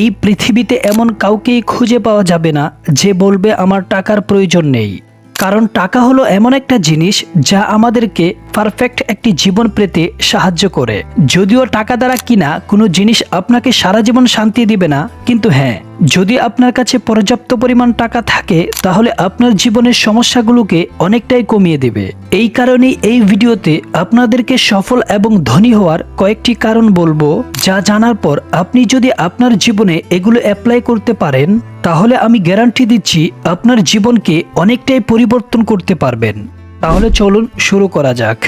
এই পৃথিবীতে এমন কাউকেই খুঁজে পাওয়া যাবে না যে বলবে আমার টাকার প্রয়োজন নেই। কারণ টাকা হলো এমন একটা জিনিস যা আমাদেরকে পারফেক্ট একটি জীবন পেতে সাহায্য করে। যদিও টাকা দ্বারা কিনা কোনো জিনিস আপনাকে সারা জীবন শান্তি দিবে না, কিন্তু হ্যাঁ যদি আপনার কাছে পর্যাপ্ত পরিমাণ টাকা থাকে, তাহলে আপনার জীবনের সমস্যাগুলোকে অনেকটাই কমিয়ে দেবে। এই কারণেই এই ভিডিওতে আপনাদেরকে সফল এবং ধনী হওয়ার কয়েকটি কারণ বলব, যা জানার পর আপনি যদি আপনার জীবনে এগুলো অ্যাপ্লাই করতে পারেন, তাহলে আমি গ্যারান্টি দিচ্ছি আপনার জীবনকে অনেকটাই পরিবর্তন করতে পারবেন। তাহলে চলুন শুরু করা যাক।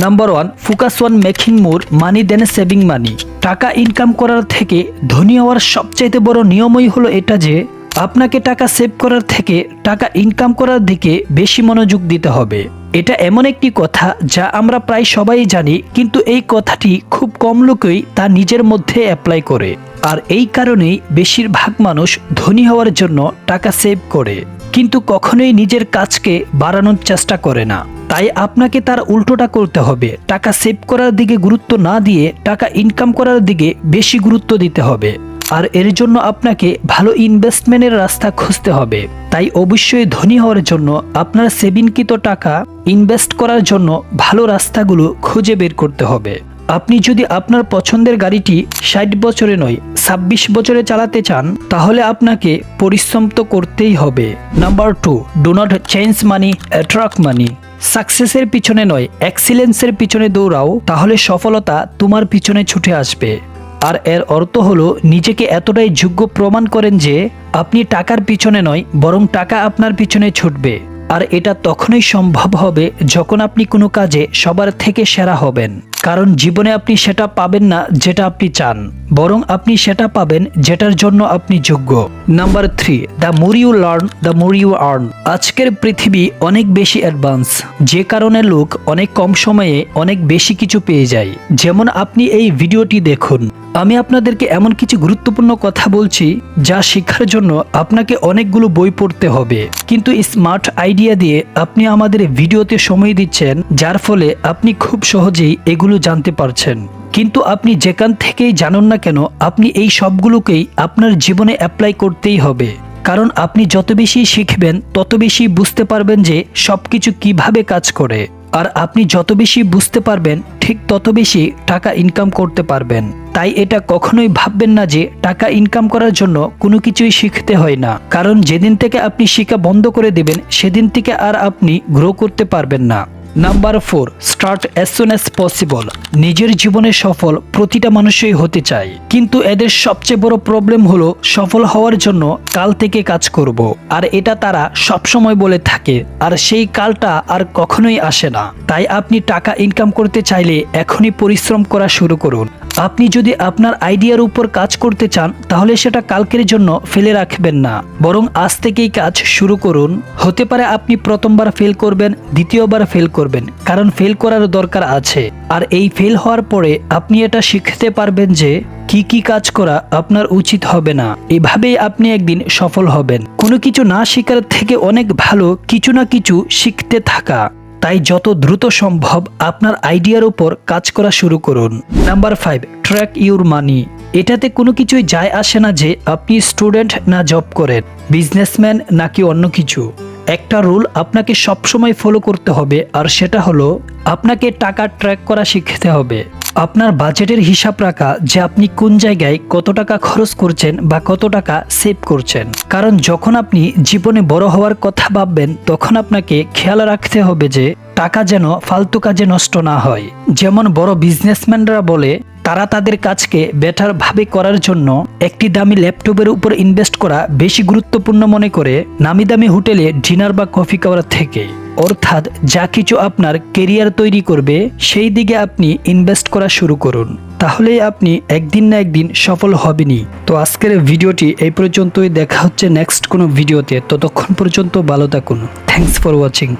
Number one focus one making more money than saving money টাকা ইনকাম করার থেকে ধনী হওয়ার সবচাইতে বড় নিয়মই হলো এটা যে, আপনাকে টাকা সেভ করার থেকে টাকা ইনকাম করার দিকে বেশি মনোযোগ দিতে হবে। এটা এমন একটি কথা যা আমরা প্রায় সবাই জানি, কিন্তু এই কথাটি খুব কম লোকই তা নিজের মধ্যে অ্যাপ্লাই করে। আর এই কারণেই বেশিরভাগ মানুষ ধনী হওয়ার জন্য টাকা সেভ করে। কিন্তু কখনোই নিজের কাজকে বাড়ানোর চেষ্টা করে না। তাই আপনাকে তার উল্টোটা করতে হবে। টাকা সেভ করার দিকে গুরুত্ব না দিয়ে টাকা ইনকাম করার দিকে বেশি গুরুত্ব দিতে হবে। আর এর জন্য আপনাকে ভালো ইনভেস্টমেন্টের রাস্তা খুঁজতে হবে। তাই অবশ্যই ধনী হওয়ার জন্য আপনার সেভিংকৃত টাকা ইনভেস্ট করার জন্য ভালো রাস্তাগুলো খুঁজে বের করতে হবে। আপনি যদি আপনার পছন্দের গাড়িটি ষাট বছরে নয়, ছাব্বিশ বছরে চালাতে চান, তাহলে আপনাকে পরিশ্রম তো করতেই হবে। Number two do not change money attract money সাকসেসের পিছনে নয় এক্সিলেন্সের পিছনে দৌড়াও, তাহলে সফলতা তোমার পিছনে ছুটে আসবে। আর এর অর্থ হলো, নিজেকে এতটাই যোগ্য প্রমাণ করেন যে, আপনি টাকার পিছনে নয়, বরং টাকা আপনার পিছনে ছুটবে। আর এটা তখনই সম্ভব হবে যখন আপনি কোনো কাজে সবার থেকে সেরা হবেন। কারণ জীবনে আপনি সেটা পাবেন না যেটা আপনি চান, বরং আপনি সেটা পাবেন যেটার জন্য আপনি যোগ্য। Number three the more you learn the more you earn আজকের পৃথিবী অনেক বেশি অ্যাডভান্স যে কারণে লোক অনেক কম সময়ে অনেক বেশি কিছু পেয়ে যায়। যেমন আপনি এই ভিডিওটি দেখুন। আমি আপনাদেরকে এমন কিছু গুরুত্বপূর্ণ কথা বলছি, যা শিক্ষার জন্য আপনাকে অনেকগুলো বই পড়তে হবে। কিন্তু স্মার্ট আইডিয়া দিয়ে আপনি আমাদের ভিডিওতে সময় দিচ্ছেন, যার ফলে আপনি খুব সহজেই এগুলো জানতে পারছেন। কিন্তু আপনি যেখান থেকেই জানুন না কেন, আপনি এই সবগুলোকেই আপনার জীবনে অ্যাপ্লাই করতেই হবে। কারণ আপনি যত বেশি শিখবেন, তত বেশি বুঝতে পারবেন যে সবকিছু কীভাবে কাজ করে। আর আপনি যত বেশি বুঝতে পারবেন, ঠিক তত বেশি টাকা ইনকাম করতে পারবেন। তাই এটা কখনোই ভাববেন না যে টাকা ইনকাম করার জন্য কোনো কিছুই শিখতে হয় না। কারণ যেদিন থেকে আপনি শিখা বন্ধ করে দেবেন, সেদিন থেকে আর আপনি গ্রো করতে পারবেন না। Number four start as soon as possible নিজের জীবনে সফল প্রতিটা মানুষই হতে চায় কিন্তু এদের সবচেয়ে বড় প্রবলেম হলো সফল হওয়ার জন্য কাল থেকে কাজ করব। আর এটা তারা সবসময় বলে থাকে, আর সেই কালটা আর কখনোই আসে না। তাই আপনি টাকা ইনকাম করতে চাইলে এখনই পরিশ্রম করা শুরু করুন। আপনি যদি আপনার আইডিয়ার উপর কাজ করতে চান, তাহলে সেটা কালকের জন্য ফেলে রাখবেন না। বরং আজ থেকেই কাজ শুরু করুন। হতে পারে আপনি প্রথমবার ফেল করবেন, দ্বিতীয়বার ফেল করবেন, কারণ ফেল করার দরকার আছে। আর এই ফেল হওয়ার পরে আপনি এটা শিখতে পারবেন যে কি কি কাজ করা আপনার উচিত হবে না। এভাবেই আপনি একদিন সফল হবেন। কোনো কিছু না শেখার থেকে অনেক ভালো কিছু না কিছু শিখতে থাকা। তাই যত দ্রুত সম্ভব আপনার আইডিয়ার উপর কাজ করা শুরু করুন। Number five track your money এটাতে কোনো কিছুই যায় আসে না যে আপনি স্টুডেন্ট না জব করেন বিজনেসম্যান নাকি অন্য কিছু। একটা রুল আপনাকে সবসময় ফলো করতে হবে, আর সেটা হলো আপনাকে টাকা ট্র্যাক করা শিখতে হবে। আপনার বাজেটের হিসাব রাখা যে আপনি কোন জায়গায় কত টাকা খরচ করছেন বা কত টাকা সেভ করছেন। কারণ যখন আপনি জীবনে বড় হওয়ার কথা ভাববেন, তখন আপনাকে খেয়াল রাখতে হবে যে টাকা যেন ফালতু কাজে নষ্ট না হয়। যেমন বড় বিজনেসম্যানরা বলে তারা তাদের কাজকে বেটার ভাবে করার জন্য একটি দামি ল্যাপটপের উপর ইনভেস্ট করা বেশি গুরুত্বপূর্ণ মনে করে নামি দামি হোটেলে ডিনার বা কফি খাওয়ার থেকে অর্থাৎ যা কিছু আপনার কেরিয়ার তৈরি করবে, সেই দিকে আপনি ইনভেস্ট করা শুরু করুন। তাহলেই আপনি একদিন না একদিন সফল হবেনই। তো আজকের ভিডিওটি এই পর্যন্তই। দেখা হচ্ছে নেক্সট কোনো ভিডিওতে। ততক্ষণ পর্যন্ত ভালো থাকুন। Thanks for watching